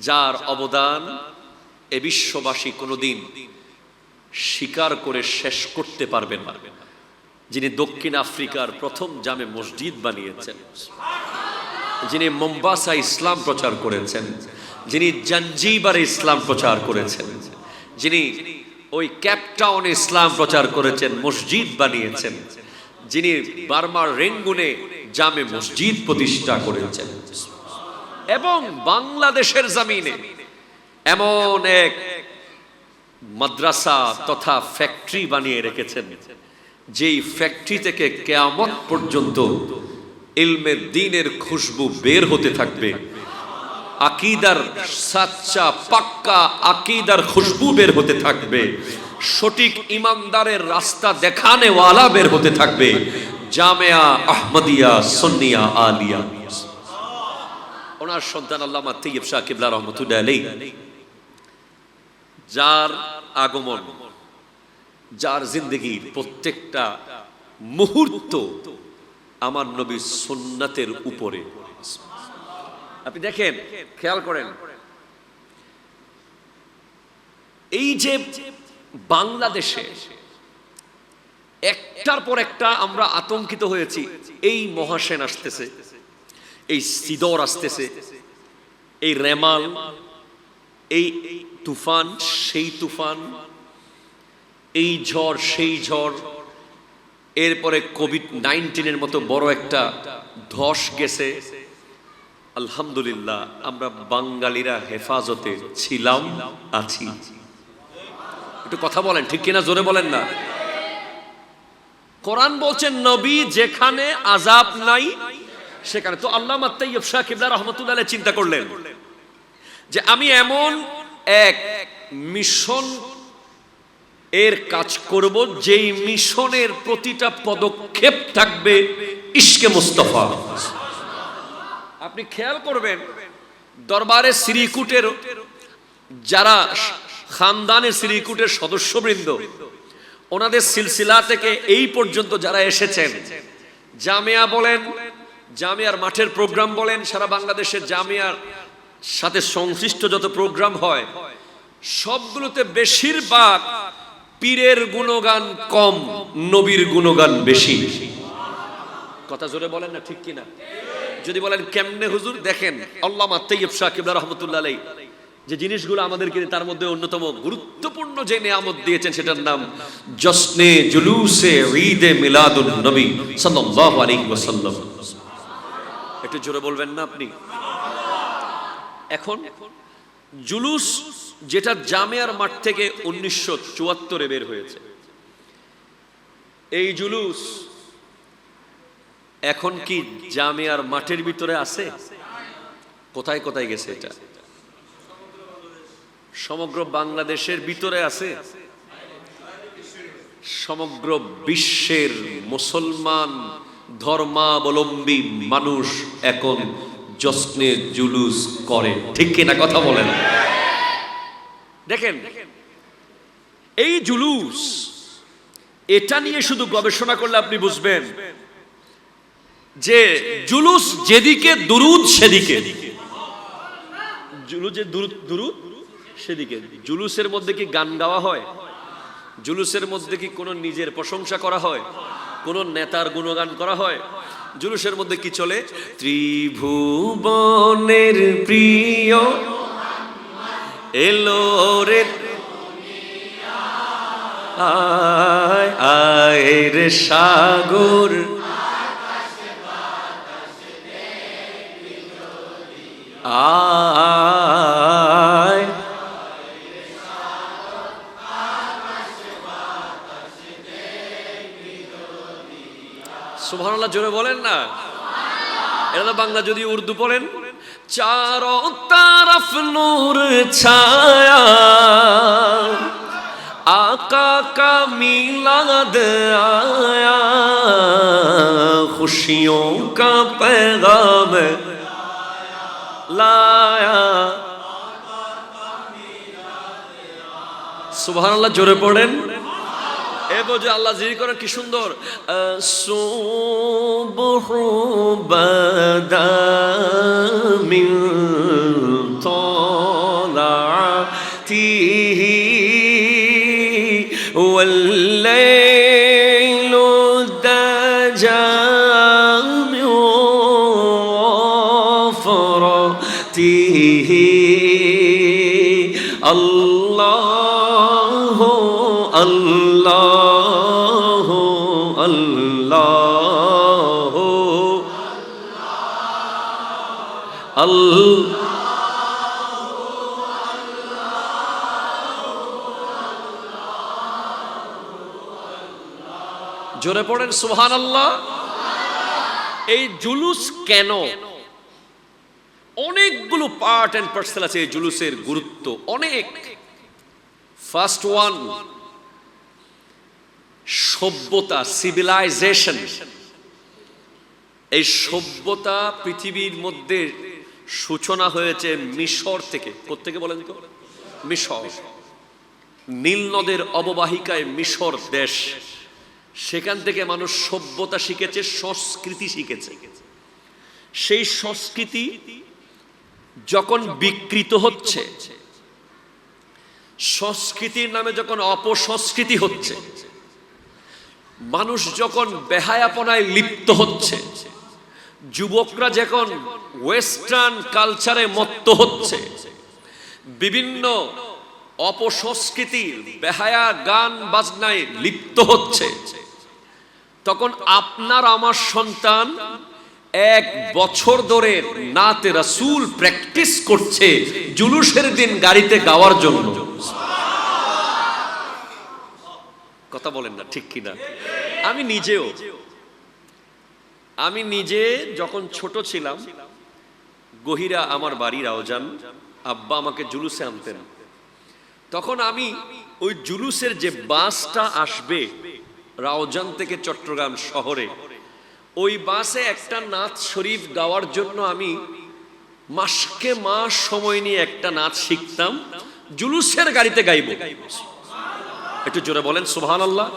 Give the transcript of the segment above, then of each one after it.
যার অবদান এ বিশ্ববাসী কোনোদিন স্বীকার করে শেষ করতে পারবেন না। যিনি দক্ষিণ আফ্রিকার প্রথম জামে মসজিদ বানিয়েছেন, যিনি মোম্বাসা ইসলাম প্রচার করেছেন, যিনি জাঞ্জিবারে ইসলাম প্রচার করেছেন, যিনি ওই ক্যাপটাউনে ইসলাম প্রচার করেছেন, মসজিদ বানিয়েছেন, যিনি বার্মার রেঙ্গুনে জামে মসজিদ প্রতিষ্ঠা করেছেন। এবং বাংলাদেশের জমিনে এমন এক মাদ্রাসা তথা ফ্যাক্টরি বানিয়ে রেখেছেন, যেই ফ্যাক্টরি থেকে কেয়ামত পর্যন্ত ইলমের দিনের খুশবু বের হতে থাকবে। আকিদার সাচ্চা পাক্কা আকিদার খুশবু বের হতে থাকবে। সঠিক ইমানদারের রাস্তা দেখানে ওয়ালা বের হতে থাকবে। জামেয়া আহমদিয়া সন্নিয়া আলিয়া। ওনার সন্তান আল্লামা তৈয়ব শাহ কিবলা রহমতুল্লাহ আলী যার আগমন, যার জিন্দগির প্রত্যেকটা মুহূর্ত আমার নবী সুন্নাতের উপরে। আপনি দেখেন, খেয়াল করেন। এই যে বাংলাদেশে একটার পর একটা আমরা আতঙ্কিত হয়েছি, এই মহাসেন আসতেছে। এই সিদর আসতেছে, এই রেমাল, এই তুফান, সেই তুফান, এই ঝড়, সেই ঝড়, এরপরে কোভিড নাইন্টিনের মতো বড় একটা ধস গেছে। আলহামদুলিল্লাহ, আমরা বাঙালিরা হেফাজতে ছিলাম, আছি। একটু কথা বলেন, ঠিক কিনা জোরে বলেন না? কোরআন বলছেন নবী যেখানে আজাব নাই সেখানে তো আল্লাহ মাত্তাইব শাহ কিবলা রহমতুল্লাহ চিন্তা করলেন যে আমি এমন এক মিশন এর কাজ করব যেই মিশনের প্রতিটা পদক্ষেপ থাকবে ইশকে মুস্তফা। আপনি খেয়াল করবেন, দরবারে শ্রীকুটের যারা খানদানের শ্রীকুটের সদস্যবৃন্দ, ওনাদের সিলসিলা থেকে এই পর্যন্ত যারা এসেছেন, জামিয়া বলেন জামিয়ার মাঠের প্রোগ্রাম বলেন, সারা বাংলাদেশের জামিয়ার সাথে সংশ্লিষ্ট যত প্রোগ্রাম হয়, সবগুলোতে বেশিরভাগ পীরের গুণগান কম, নবীর গুণগান বেশি। কথা জোরে বলেন না ঠিক কিনা? যদি বলেন, কেমনে হুজুর? দেখেন, আল্লামা তৈয়ব শাহ কিবলা রহমতুল্লাহ যে জিনিসগুলো আমাদেরকে তার মধ্যে অন্যতম গুরুত্বপূর্ণ যে নিয়ামত দিয়েছেন, সেটার নাম জসনে জুলুসে ঈদে মিলাদুন নবী সাল্লাল্লাহু আলাইহি ওয়াসাল্লাম। একটু জোরে বলবেন না আপনি? এখন জুলুস যেটা জামিয়ার মাঠ থেকে উনিশশো চুয়াত্তরে বের হয়েছে। এই জুলুস এখন কি জামিয়ার মাঠের ভিতরে আছে? কোথায় কোথায় গেছে এটা? সমগ্র বাংলাদেশের ভিতরে আছে? সমগ্র বিশ্বের মুসলমান ধর্মাবলম্বী মানুষ এখন জশ্নে জুলুস করে। ঠিক কিনা কথা বলেন? দেখেন, এই জুলুস, এটা নিয়ে শুধু গবেষণা করলে আপনি বুঝবেন যে জুলুস যেদিকে দুরুদ, সেদিকে। জুলুস যে দুরুদ দুরুদ, সেদিকে। জুলুসের মধ্যে কি গান গাওয়া হয়? জুলুসের মধ্যে কি কোনো নিজের প্রশংসা করা হয়? কোন নেতার গুণগান করা হয়? জুলুসের মধ্যে কি চলে? ত্রিভুবনের প্রিয় এলো রে। আয় আয় রে সাগর। আয় সুবহানাল্লাহ জোরে বলেন না এটা তো বাংলা যদি উর্দু বলেন চারো তারফ নূর ছায়া आका का मिलाद आया खुशियों का पैगाम लाया সুবহানাল্লাহ জোরে পড়েন এ বোঝে আল্লাহ জিরি করেন কি সুন্দর সুবহু বাদা মিন والليل জোরে পড়েন সুহান আল্লাহ এই জুলুস কেন? অনেকগুলো পার্ট এন্ড পার্সেল আছে এই জুলুসের গুরুত্ব, অনেক। ফার্স্ট ওয়ান সভ্যতা সিভিলাইজেশন এই সভ্যতা পৃথিবীর মধ্যে সূচনা হয়েছে মিশর থেকে। কোত্থেকে বলেন তো? মিশর। নীল নদের অববাহিকায় মিশর দেশ। সেখান থেকে মানুষ সভ্যতা শিখেছে, সংস্কৃতি শিখেছে। সেই সংস্কৃতি যখন বিকৃত হচ্ছে, সংস্কৃতির নামে যখন অপসংস্কৃতি হচ্ছে, মানুষ যখন বেহায়াপনায় লিপ্ত হচ্ছে, যুবকরা যখন ওয়েস্টার্ন কালচারে মত্ত হচ্ছে, বিভিন্ন অপসংস্কৃতি, বেহায়া গান বাজনায় লিপ্ত হচ্ছে তখন আপনার আমার সন্তান এক বছর ধরে নাতে রাসূল প্র্যাকটিস করছে জুলুসের দিন গাড়িতে গাওয়ার জন্য। কথা বলেন না, ঠিক কিনা? আমি নিজেও। আমি নিজে যখন ছোট ছিলাম, গহিরা আমার বাড়ির আওজান, আব্বা আমাকে জুলুসে আনতেন। তখন আমি ওই জুলুসের যে বাসটা আসবে রাওজান থেকে চট্টগ্রাম শহরে। ওই বাসে একটা নাচ শরীফ গাওয়ার জন্য আমি মাসকে মাস সময় নিয়ে একটা নাচ শিখতাম, জুলুসের গাড়িতে গাইব। একটু জোরে বলেন সুবহান আল্লাহ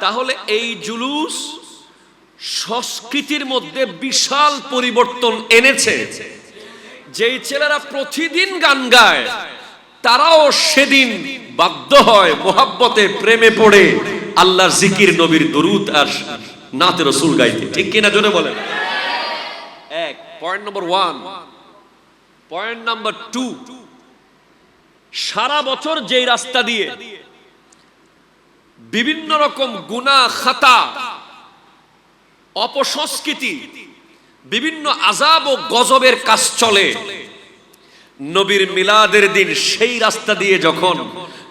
তাহলে এই জুলুস সংস্কৃতির মধ্যে বিশাল পরিবর্তন এনেছে। যেই ছেলেরা প্রতিদিন গান গায়, তারাও সেদিন বাধ্য হয় মোহাব্বতে প্রেমে পড়ে। আল্লাহর জিকির, নবীর দরুদ আর নাতে রসুল গাইতে। ঠিক কিনা জোরে বলেন? এক point number one point number two সারা বছর যেই রাস্তা দিয়ে বিভিন্ন রকম গুণা খাতা, অপসংস্কৃতি, বিভিন্ন আজাব ও গজবের কাজ চলে। নবীর মিলাদের দিন সেই রাস্তা দিয়ে যখন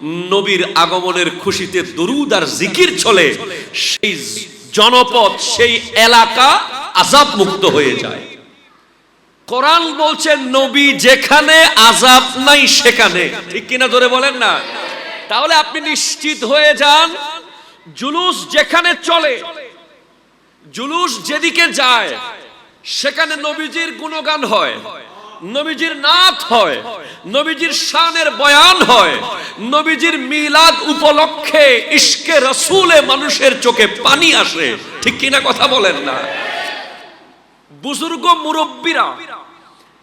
নবীর আগমনের খুশিতে দরুদ আর জিকির চলে, সেই জনপদ, সেই এলাকা আজাব মুক্ত হয়ে যায়। কোরআন বলছে, নবী যেখানে আজাব নাই সেখানে। ঠিক কিনা ধরে বলেন না? তাহলে আপনি নিশ্চিত হয়ে যান, জুলুস যেখানে চলে, জুলুস যেদিকে যায়, সেখানে নবীজির গুণগান হয়। নবীজির নাথ হয়, নবীজির শানের বয়ান হয়, নবীজির মিলাদ উপলক্ষে ইশকে রসুলে মানুষের চোখে পানি আসে। ঠিক কিনা কথা বলেন না? বুজুর্গ মুরব্বীরা,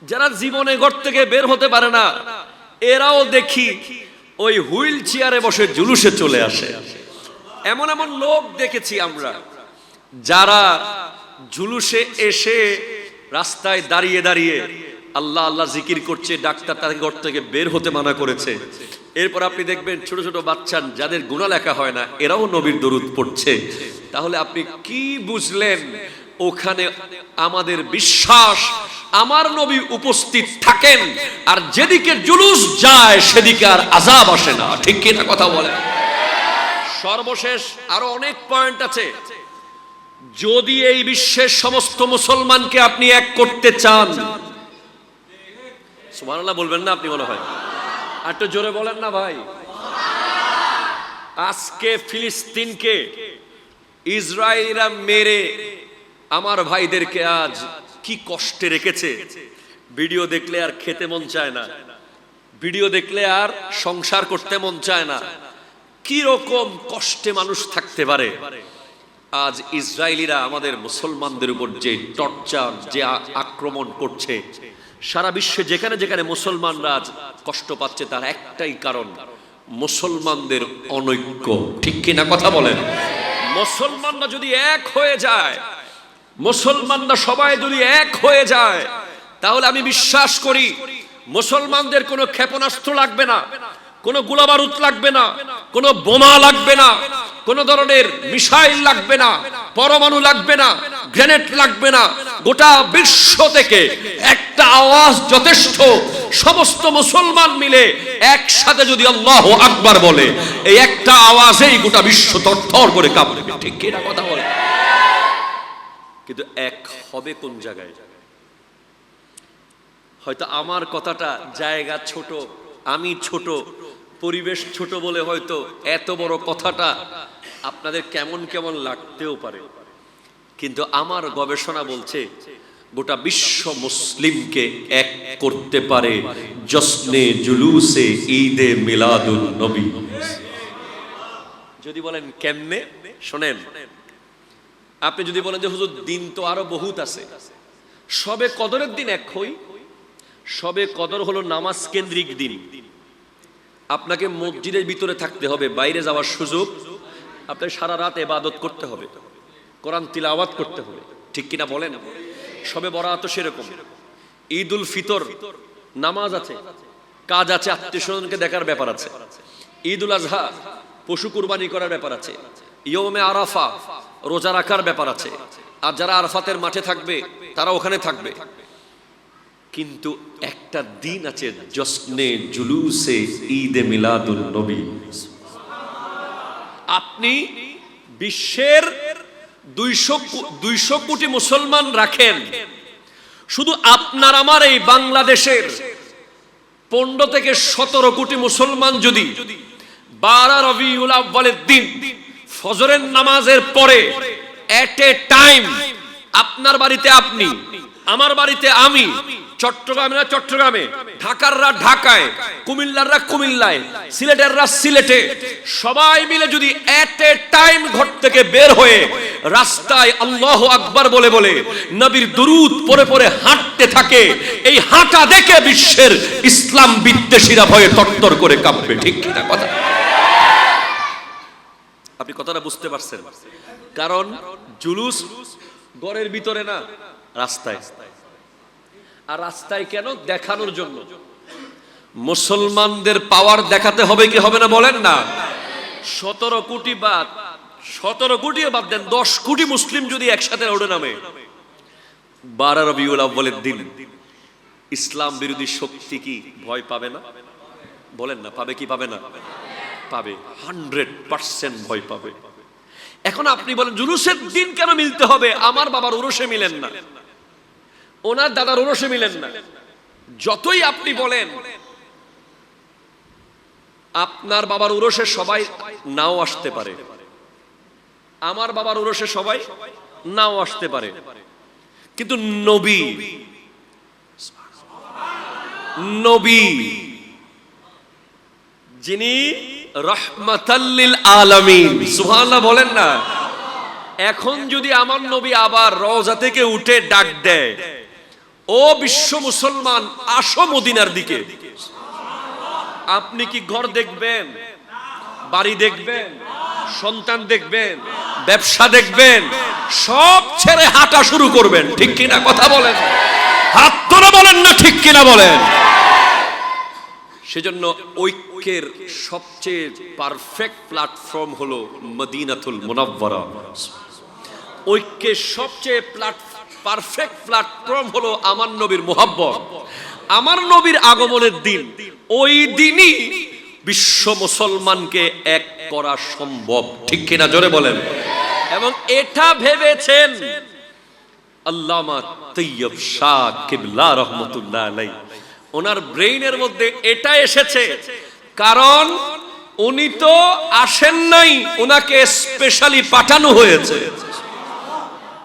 যারা জীবনে ঘর থেকে বের হতে পারে না, এরাও দেখি ওই হুইল চেয়ারে বসে জুলুসে চলে আসে। এমন এমন লোক দেখেছি আমরা, যারা জুলুসে এসে রাস্তায় দাঁড়িয়ে দাঁড়িয়ে আল্লাহ আল্লাহ জিকির করছে, ডাক্তার তাদের ঘর থেকে বের হতে মানা করেছে। এরপর আপনি দেখবেন ছোট ছোট বাচ্চা, যাদের গুণা লেখা হয় না, এরাও নবীর দরুদ পড়ছে। তাহলে আপনি কি বুঝলেন? ওখানে আমাদের বিশ্বাস, আমার নবী উপস্থিত থাকেন, আর যেদিকে জুলুস যায়, সেদিকে আর আজাব আসে না। ঠিক কিনা কথা বলে সর্বশেষ আরও অনেক পয়েন্ট আছে। যদি এই বিশ্বের সমস্ত মুসলমানকে আপনি এক করতে চান সুবহানাল্লাহ বলবেন না আপনি মনে হয়। আর একটু জোরে বলেন না ভাই। আজকে ফিলিস্তিনকে ইসরায়েলরা মেরে আমার ভাইদেরকে আজ কি কষ্টে রেখেছে। ভিডিও দেখলে আর খেতে মন চায় না। ভিডিও দেখলে আর সংসার করতে মন চায় না। কি রকম কষ্টে মানুষ থাকতে পারে। আজ ইসরায়েলিরা আমাদের মুসলমানদের উপর যে টর্চার, যে আক্রমণ করছে সারা বিশ্বে যেখানে যেখানে মুসলমানরা কষ্ট পাচ্ছে, তার একটাই কারণ, মুসলমানদের অনৈক্য। ঠিক কিনা কথা বলেন? মুসলমানরা যদি এক হয়ে যায়, মুসলমানরা সবাই যদি এক হয়ে যায়, তাহলে আমি বিশ্বাস করি মুসলমানদের কোনো ক্ষেপণাস্ত্র লাগবে না, কোনো গোলাবারুদ লাগবে না, কোনো বোমা লাগবে না। কোনো ধরনের মিসাইল লাগবে না, পরমাণু লাগবে না, গ্রেনেড লাগবে না। গোটা বিশ্ব থেকে একটা আওয়াজ যথেষ্ট। সমস্ত মুসলমান মিলে একসাথে যদি আল্লাহ আকবার বলে, এই একটা আওয়াজেই গোটা বিশ্ব তরথর করে কাঁপবে। ঠিক কিনা কথা বলে? কিন্তু এক হবে কোন জায়গায়? হয়তো আমার কথাটা জায়গা ছোট, আমি ছোট, পরিবেশ ছোট বলে হয়তো এত বড় কথাটা আপনাদের কেমন কেমন লাগতেও পারে। কিন্তু আমার গবেষণা বলছে, গোটা বিশ্ব মুসলিমকে এক করতে পারে জশ্নে জুলুসে ঈদে মিলাদুল নবী। যদি বলেন কেমনে? শোনেন, আপনি যদি বলেন যে, হুজুর, দিন তো আরও বহুত আছে। সবে কদরের দিন এক হই, সবে কদর হলো নামাজ কেন্দ্রিক দিন। আপনাকে মসজিদের ভিতরে থাকতে হবে, বাইরে যাওয়ার সুযোগ আপনাকে সারা রাত এবাদত করতে হবে। কোরআন তিলাওয়াত করতে হবে। ঠিক কিনা বলেন? সবে বরাত সেরকম। ঈদ উল ফিতর নামাজ আছে, কাজ আছে, আত্মীয় স্বজনকে দেখার ব্যাপার আছে। ঈদ উল আজহা পশু কুরবানি করার ব্যাপার আছে। ইয়মে আরাফা রোজা রাখার ব্যাপার আছে। আর যারা আরফাতের মাঠে থাকবে, তারা ওখানে থাকবে। কিন্তু একটা দিন আছে, জশ্নে জুলুসে ঈদে মিলাদুল নবী। আপনি বিশ্বের দুইশো দুইশো কোটি মুসলমান রাখেন। শুধু আপনার, আমার এই বাংলাদেশের পনেরো থেকে সতেরো কোটি মুসলমান যদি বারা রবিউল আব্বালের দিন ফজরের নামাজের পরে এট এ টাইম আপনার বাড়িতে আপনি আমার বাড়িতে আমি, চট্টগ্রামেরা চট্টগ্রামে, ঢাকাররা ঢাকায়, কুমিল্লাররা কুমিল্লায়, সিলেটেররা সিলেটে, সবাই মিলে যদি এট এ টাইম ঘর থেকে বের হয়ে রাস্তায় আল্লাহ আকবার বলে বলে নবীর দুরুদ পরে পরে হাঁটতে থাকে, এই হাঁটা দেখে বিশ্বের ইসলাম বিদ্বেষীরা ভয়ে তরতর করে কাঁপবে, ঠিক কিনা কথা? আপনি কথাটা বুঝতে পারছেন। কারণ জুলুস গড়ের ভিতরে না রাস্তায়। আর রাস্তায় কেন? দেখানোর জন্য। মুসলমানদের পাওয়ার দেখাতে হবে কি হবে না বলেন না? সতেরো কোটি বাদ, সতেরো কোটি বাদ দেন, দশ কোটি মুসলিম যদি একসাথে ওড়ে নামে। বারা রবিউল আব্বালের দিন। ইসলাম বিরোধী শক্তি কি ভয় পাবে না? বলেন না, পাবে কি পাবে না? পাবে। হান্ড্রেড পার্সেন্ট ভয় পাবে। এখন আপনি বলেন, জুলুসের দিন কেন মিলতে হবে? আমার বাবার উরসে মিলেন না। ওনার দাদার উরসে মিলেন না। যতই আপনি বলেন, আপনার বাবার উরসে সবাই নাও আসতে পারে। আমার বাবার উরসে সবাই নাও আসতে পারে। কিন্তু নবী নবী, যিনি রহমাতাল্লিল আলামিন, সুবহানাল্লাহ বলেন না, এখন যদি আমার নবী আবার রওজা থেকে উঠে ডাক দেয় ও বিশ্ব মুসলমান, আসো মদিনার দিকে। আপনি কি ঘর দেখবেন? বাড়ি দেখবেন? সন্তান দেখবেন? ব্যবসা দেখবেন? সব ছেড়ে হাঁটা শুরু করবেন। ঠিক কিনা কথা বলেন? হাত তোরা বলেন না ঠিক কিনা বলেন? সেজন্য ঐক্যের সবচেয়ে পারফেক্ট প্ল্যাটফর্ম হলো মদিনাতুল মুনাব্বারা ঐক্যের সবচেয়ে পারফেক্ট প্ল্যাটফর্ম হলো আমার নবীর মোহাব্বত। আমার নবীর আগমনের দিন, ওই দিনই বিশ্ব মুসলমানকে এক করা সম্ভব। ঠিক কিনা জোরে বলেন? এবং এটা ভেবেছেন আল্লামা তৈয়ব শাহ কিবলা রহমতুল্লাহ আলাই ওনার ব্রেইনের মধ্যে এটা এসেছে, কারণ উনি তো আসেন নাই ওনাকে স্পেশালি পাঠানো হয়েছে।